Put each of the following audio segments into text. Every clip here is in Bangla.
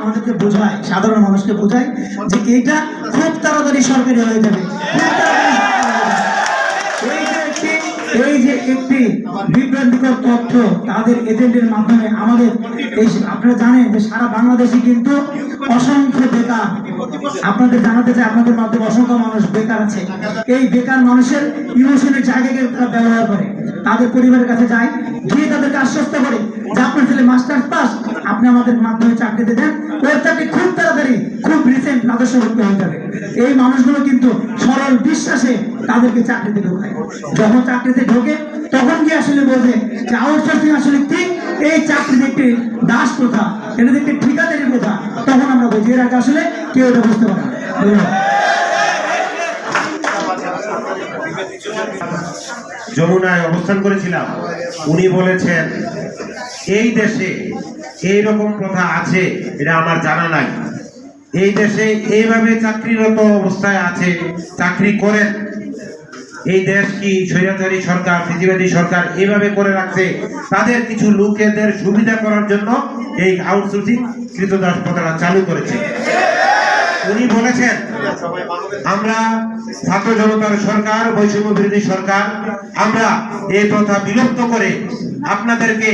আমাদেরকে বোঝায়, সাধারণ মানুষকে বোঝায় যে এটা খুব তাড়াতাড়ি সরকারি হয়ে যাবে। এই যে একটি বিভ্রান্তিকর তথ্য তাদের এজেন্টের মাধ্যমে আমাদের আপনারা জানেন যে সারা বাংলাদেশে কিন্তু অসংখ্য বেকার। আপনাদের জানাতে চাই, আপনাদের মাধ্যমে অসংখ্য মানুষ বেকার আছে। এই বেকার মানুষের ইমোশনের জায়গাকে তারা ব্যবহার করে। তাদের পরিবারের কাছে যায়, গিয়ে তাদেরকে আশ্বস্ত করে যে আপনার ছেলে মাস্টার্স পাস আপনি আমাদের মাধ্যমে চাকরিতে দেন, ওর চাকরি খুব তাড়াতাড়ি, খুব রিসেন্ট রাজস্ব ভর্তি হয়ে যাবে। এই মানুষগুলো কিন্তু সরল বিশ্বাসে তাদেরকে চাকরিতে ঢোকায়। যখন চাকরিতে ঢোকে, তখন কি আসলে বোঝে যে আউটসোর্সিং আসলে ঠিক এই চাকরিতে একটি দাস প্রথা, এটা একটি ঠিকাদারি প্রথা। তখন আমরা বুঝি এর আগে আসলে কেউ এটা বুঝতে পারে যমুনায় অবস্থান করেছিলাম। উনি বলেছেন, এই দেশে এই রকম প্রথা আছে, এটা আমার জানা নাই। এই দেশে এইভাবে চাকরিরত অবস্থায় আছে, চাকরি করেন। এই দেশ কি স্বৈরাচারী সরকার ফিজিবাদী সরকার এইভাবে করে রাখছে, তাদের কিছু লোকেদের সুবিধা করার জন্য এই আউটসোর্সিং কৃতদাস প্রথাটা চালু করেছে। উনি বলেছেন, আমরা ছাত্র জনতার সরকার, বৈষম্য বিরোধী সরকার, আমরা এই প্রথা বিলুপ্ত করে আপনাদেরকে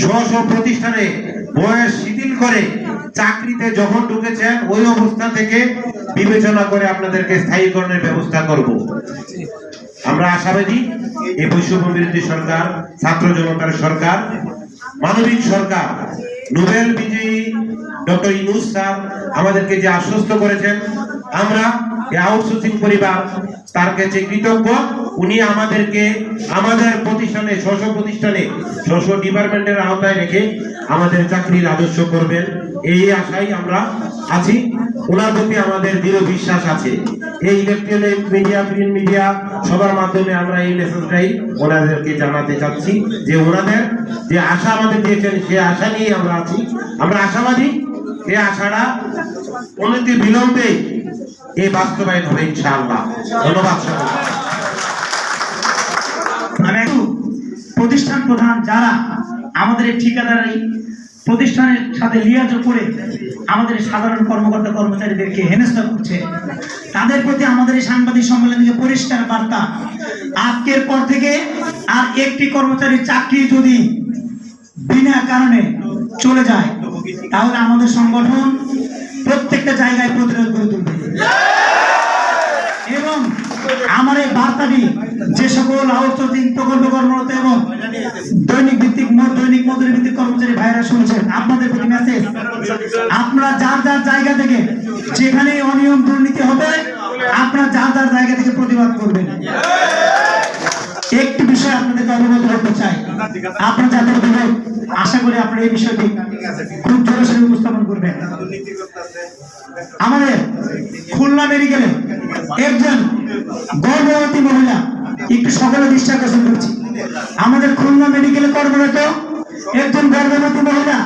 স্ব স্ব প্রতিষ্ঠানে বয়স শিথিল করে চাকরিতে যখন ঢুকেছেন, ওই অবস্থা থেকে বিবেচনা করে আপনাদেরকে স্থায়ীকরণের ব্যবস্থা করব। আমরা আশাবাদী এই বৈষম্য বিরোধী সরকার, ছাত্র জনতার সরকার, মানবিক সরকার, নোবেল বিজয়ী ডক্টর ইনুস স্যার আমাদেরকে যে আশ্বস্ত করেছেন, আমরা এই আউটসোর্সিং পরিবার তার কাছে কৃতজ্ঞ। উনি আমাদেরকে আমাদের প্রতিষ্ঠানে স্ব স্ব প্রতিষ্ঠানে স্ব স্ব ডিপার্টমেন্টের আওতায় রেখে আমাদের চাকরি রাজস্ব করবেন। এই আশাই আমরা আছি। ওনার প্রতি আমাদের দৃঢ় বিশ্বাস আছে। এই ইলেকট্রনিক মিডিয়া প্রিন্ট মিডিয়া সবার মাধ্যমে আমরা এই মেসেজটাই ওনাদেরকে জানাতে চাচ্ছি যে ওনাদের যে আশা আমাদের দিয়েছেন, সে আশা নিয়ে আমরা আছি। আমরা আশাবাদী এই আশাটা অনেকে বিলম্বে এই বাস্তবায়ন হবে ইনশাআল্লাহ। ধন্যবাদ সকলকে। আমি একটু প্রতিষ্ঠান প্রধান যারা আমাদের এই ঠিকাদারি প্রতিষ্ঠানের সাথে লিয়াজো করে আমাদের সাধারণ কর্মকর্তা কর্মচারীদেরকে হেনস্থা করছে, তাদের প্রতি আমাদের এই সাংবাদিক সম্মেলন পরিষ্কার বার্তা। আজকের পর থেকে আর একটি কর্মচারীর চাকরি যদি বিনা কারণে চলে যায়, তাহলে আমাদের সংগঠন প্রত্যেকটা জায়গায় প্রতিরোধ করে তুলবে। এবং আমার এই বার্তাটি যেখানে অনিয়ম দুর্নীতি হবে, আপনারা যার যার জায়গা থেকে প্রতিবাদ করবেন। একটি বিষয় আপনাদেরকে অবগত করতে চাই। আপনার বিভাগ আশা করি আপনারা এই বিষয়টি খুব উপস্থাপন করবেন। আমাদের খুলনা মেডিকেলে একজন গর্ভবতী মহিলা একটু করছি। আমাদের খুলনা মেডিকেলে কর্মরত একজন গর্ভবতী মহিলা,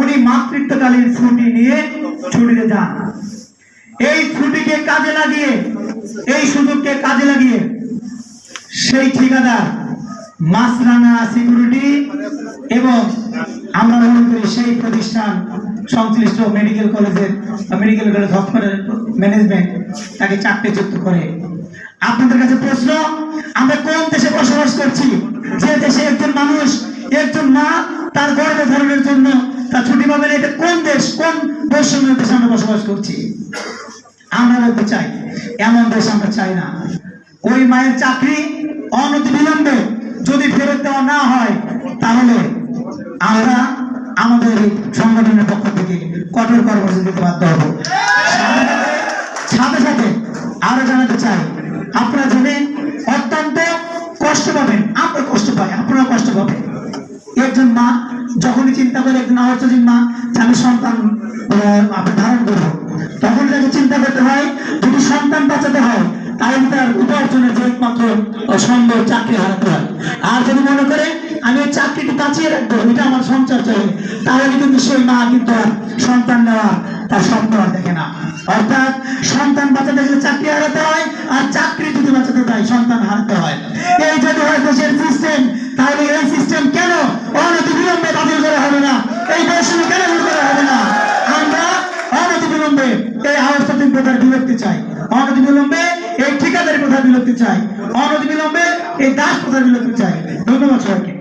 উনি মাতৃত্বকালীন ছুটি নিয়ে ছুটিতে যান। এই ছুটিকে কাজে লাগিয়ে, এই সুযোগকে কাজে লাগিয়ে সেই ঠিকাদার মাছরাঙা সিকিউরিটি এবং আমরা মনে করি সেই প্রতিষ্ঠান সংশ্লিষ্ট মেডিকেল কলেজের মেডিকেল কলেজ হসপিটাল ম্যানেজমেন্ট তাকে চাকরিচ্যুত করে। আপনাদের কাছে প্রশ্ন, আমরা কোন দেশে বসবাস করছি? যে দেশে একজন মানুষ, একজন মা, তার গর্ভধারণের জন্য তার ছুটি পাবে এটা কোন দেশ, কোন বৈষম্যের দেশে আমরা বসবাস করছি? আমরা বলতে চাই, এমন দেশ আমরা চাই না। ওই মায়ের চাকরি অনতি বিলম্বে যদি ফেরত দেওয়া না হয়, তাহলে আমরা আমাদের সংগঠনের পক্ষ থেকে কঠোর কর্মসূচি দিতে বাধ্য হব। সাথে সাথে আরও জানাতে চাই আপনারা জানেন অত্যন্ত কষ্ট পাবেন। আমরা কষ্ট পাই আপনারা কষ্ট পাবেন। একজন মা যখনই চিন্তা করে, একজন আহতজিন মা, যে আমি সন্তান ধারণ করব। তখন তাকে চিন্তা করতে হয়, যদি সন্তান বাঁচাতে হয়, তাহলে তার উপার্জনের যে একমাত্র সম্ভব, চাকরি হারাতে হয়। আর যদি মনে করে আমি ওই চাকরিটা কাছে রাখব, এটা আমার সংসার চলে। তাহলে কিন্তু সেই মা কিন্তু সন্তান নেওয়া, তার স্বপ্ন আর দেখে না। অর্থাৎ সন্তান বাঁচাতে গেলে চাকরি হারাতে হয়, আর চাকরি যদি বাঁচাতে হয় সন্তান হারাতে হয়। এই যদি হয় দেশের সিস্টেম তাহলে এই সিস্টেম কেন অনতি বিলম্বে বাতিল করা হবে না? এই বৈষম্য কেন দূর করা হবে না? আমরা অনতি বিলম্বে এই আওয়াজ প্রথার বিরক্তি চাই। অনতি বিলম্বে এই ঠিকাদারি প্রথার বিলুপ্তি চাই। অনতি বিলম্বে এই দাস প্রথার বিলুপ্তি চাই। ধন্যবাদ সবাইকে।